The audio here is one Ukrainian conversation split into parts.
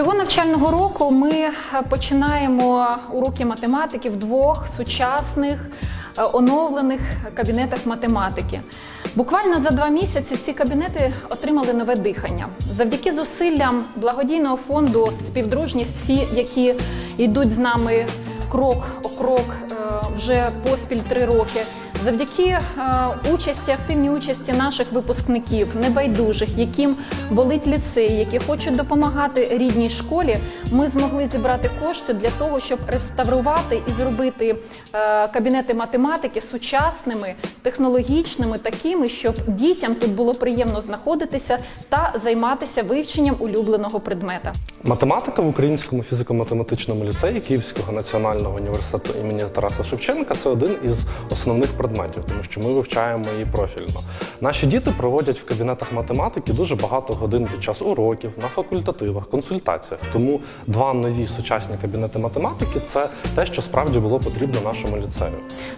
Цього навчального року ми е, починаємо уроки математики в двох сучасних е, оновлених кабінетах математики. Буквально за два місяці ці кабінети отримали нове дихання. Завдяки зусиллям благодійного фонду Співдружність ФІ, які йдуть з нами крок о крок е, вже поспіль три роки. Завдяки е, участі, активній участі наших випускників, небайдужих, яким болить ліцей, які хочуть допомагати рідній школі, ми змогли зібрати кошти для того, щоб реставрувати і зробити е, кабінети математики сучасними, технологічними, такими, щоб дітям тут було приємно знаходитися та займатися вивченням улюбленого предмета. Математика в Українському фізико-математичному ліцеї Київського національного університету імені Тараса Шевченка це один із основних предметів, тому що ми вивчаємо її профільно. Наші діти проводять в кабінетах математики дуже багато годин під час уроків, на факультативах, консультаціях. Тому два нові сучасні кабінети математики це те, що справді було потрібно нашому ліцею.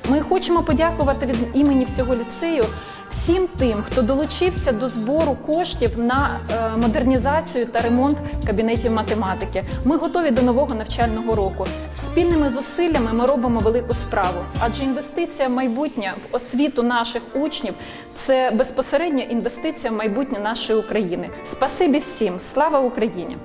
Ми хочемо подякувати від імені всього ліцею всім тим, хто долучився до збору коштів на е, модернізацію та ремонт кабінетів математики. Ми готові до нового навчального року. Спільними зусиллями ми робимо велику справу, адже інвестиція в майбутнє в освіту наших учнів це безпосередньо інвестиція в майбутнє нашої України. Спасибі всім! Слава Україні!